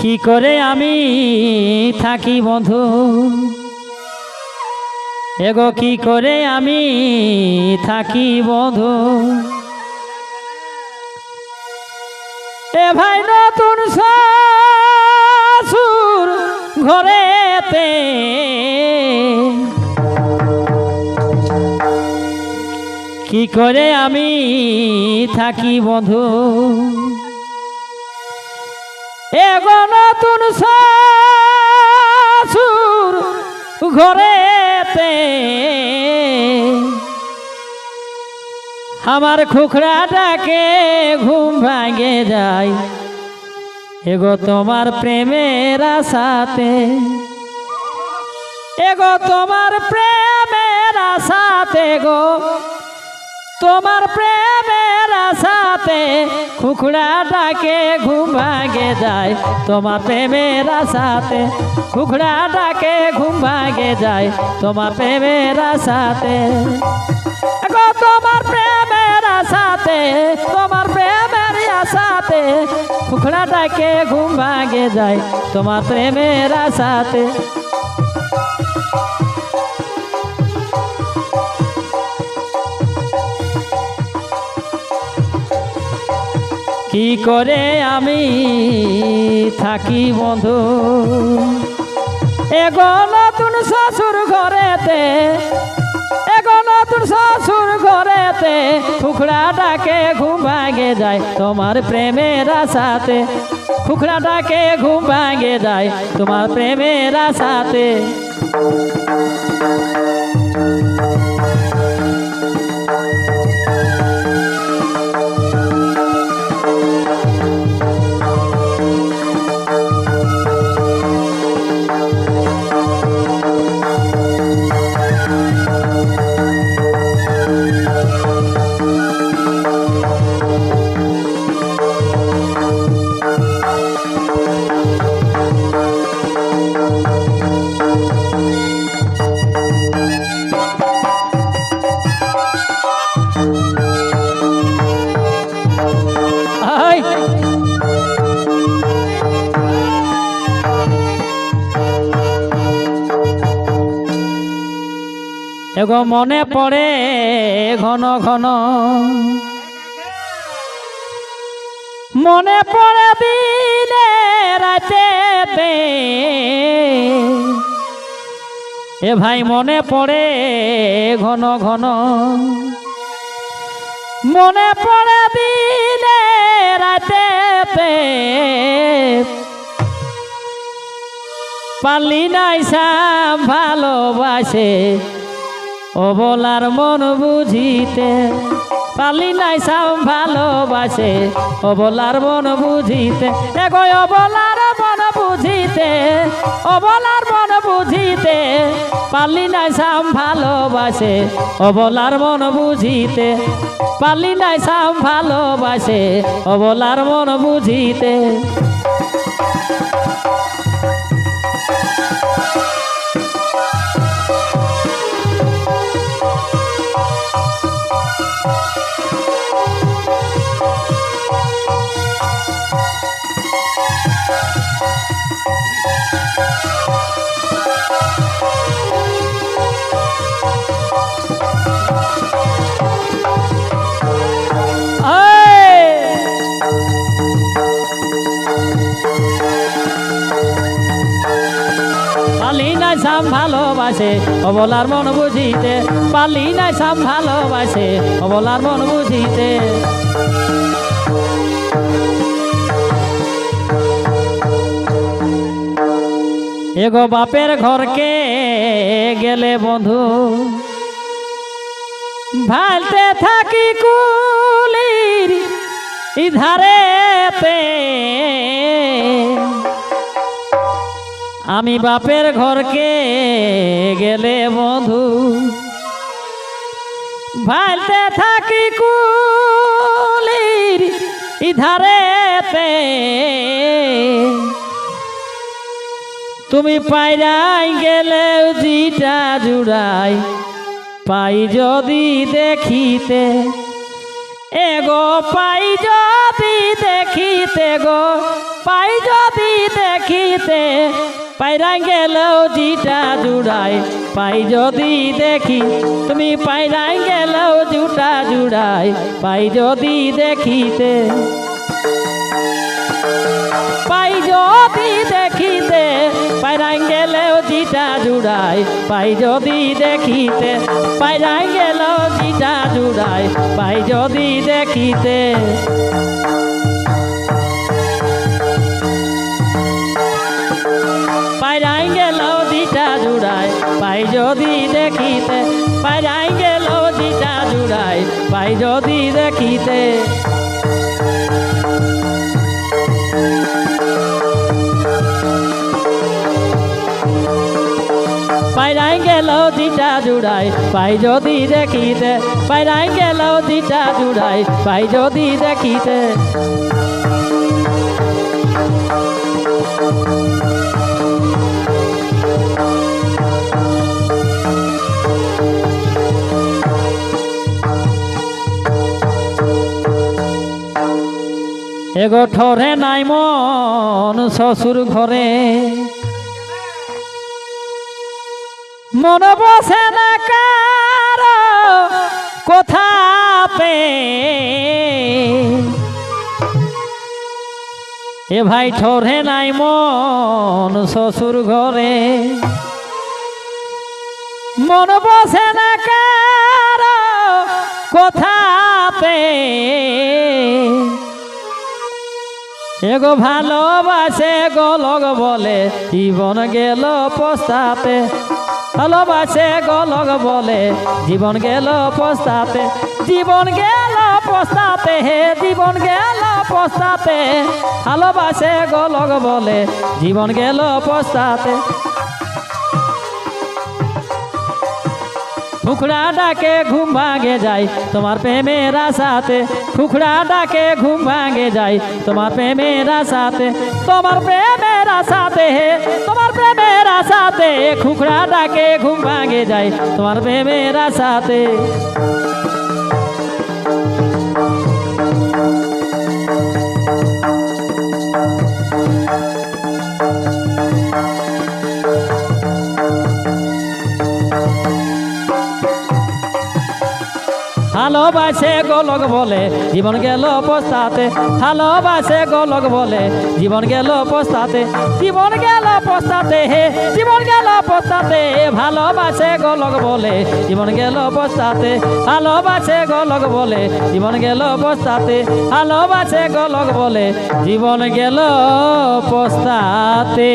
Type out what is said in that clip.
কি করে আমি থাকি বন্ধু? এগো, কি করে আমি থাকি বন্ধু? এ ভাই নতুন ঘরেতে কি করে আমি থাকি, বন্ধু? এগো নতুন শাশুর ঘরেতে আমার খুখরাটাকে ঘুম ভাঙে যায়। এগো তোমার প্রেমের আশাতে এগো তোমার প্রেমের আশাতে গো তোমার প্রেমের আশাতে খুখড়াটাকে ঘুম ভাঙে যায়। তোমার প্রেমের আশাতে খুখড়াটাকে ঘুম ভাঙে যায়। তোমার প্রেমের আশাতে গো, তোমার প্রেমের আশাতে, তোমার প্রেমের আশাতে খুখড়াটাকে ঘুম ভাঙে যায়। তোমার প্রেমের আশাতে কি করে আমি থাকি বন্ধু? এগো নতুন শ্বশুর ঘরেতে, এগো নতুন শ্বশুর ঘরেতে ফুকড়াটাকে ঘুম ভাঙে যায় তোমার প্রেমের আশাতে। ফুকড়াটাকে ঘুম ভাঙে যায় তোমার প্রেমের আশাতে। এগো মনে পড়ে ঘন ঘন। মনে পড়ে দিনে রাতে এ ভাই মনে পড়ে ঘন ঘন। মনে পড়ে দিনে রাতে পালি নাই সাম ভালোবাসে। ও বলার মন বুঝিতে পালি নাই সাম ভালোবাসে। ও বলার মন বুঝিতে এগো ও বলার মন বুঝিতে, ও বলার মন বুঝিতে পালি নাই সাম ভালোবাসে। ও বলার মন বুঝিতে পালি নাই সাম ভালোবাসে। ও বলার মন বুঝিতে। সাম ভালোবাসে, অবলার মন বুঝিতে পালি নাই সাম ভালোবাসে, অবলার মন বুঝিতে। এগো বাপের ঘরকে গেলে বন্ধু, ভালতে থাকি কুলির ইধারেতে। আমি বাপের ঘরকে গেলে বন্ধু। ভালতে থাকি কুলির ইধারেতে। তুমি পাইরাই গেলে জিটা জুড়াই, পাই যদি দেখিতে। এগো, পাই যদি দেখিতে গো, পাই যদি দেখিতে। পায়রা গেলেও জিটা জুড়াই পাই যদি দেখি, তুমি পায়রা গেলেও জুটা জুড়াই পাই যদি দেখিতে, পাই যদি দেখিতে পায়রা গেলেও জিটা জুড়াই পাই যদি দেখিতে পায়রা গেলেও জিটা জুড়াই পাই যদি দেখিতে। পাই যদি দেখিতে পায়রাই গেল দিটা জুড়াই। পাই যদি দেখিতে। পায়রাই গেল দিটা জুড়াই পাই যদি দেখিতে পায়রাই গেল দিটা জুড়াই পাই যদি দেখিতে। এগো ঠরে নাই মন শ্বশুর ঘরে। মন বসে না কার কোথা পে। এ ভাই ঠরে নাই মন শ্বশুর ঘরে। মন বসে না কার কোথা পে। এগো ভালোবাসে গোলক বলে, জীবন গেল পস্তাতে ভালোবাসে গোলক বলে, জীবন গেল পস্তাতে জীবন গেল পস্তাতে হে জীবন গেল পস্তাতে ভালোবাসে গোলক বলে, জীবন গেল পোস্তাতে খুখড়া ডাকে ঘুম ভাঙে যায়? তোমার প্রেমের আশাতে খুখড়া ডাকে ঘুম ভাঙে যায়? তোমার প্রেমের আশাতে, তোমার প্রেমের আশাতে হে তোমার প্রেমের আশাতে খুখড়া ডাকে ঘুম ভাঙে যায়? তোমার প্রেমের আশাতে। ভালোবাসে গোলক বলে, জীবন গেল পোস্তাতে। ভালোবাসে গোলক বলে, জীবন গেল পোস্তাতে। জীবন গেল পোস্তাতে, হে, জীবন গেল পোস্তাতে। ভালোবাসে গোলক বলে, জীবন গেল পোস্তাতে। ভালোবাসে গোলক বলে, জীবন গেল পোস্তাতে। ভালোবাসে গোলক বলে, জীবন গেল পোস্তাতে।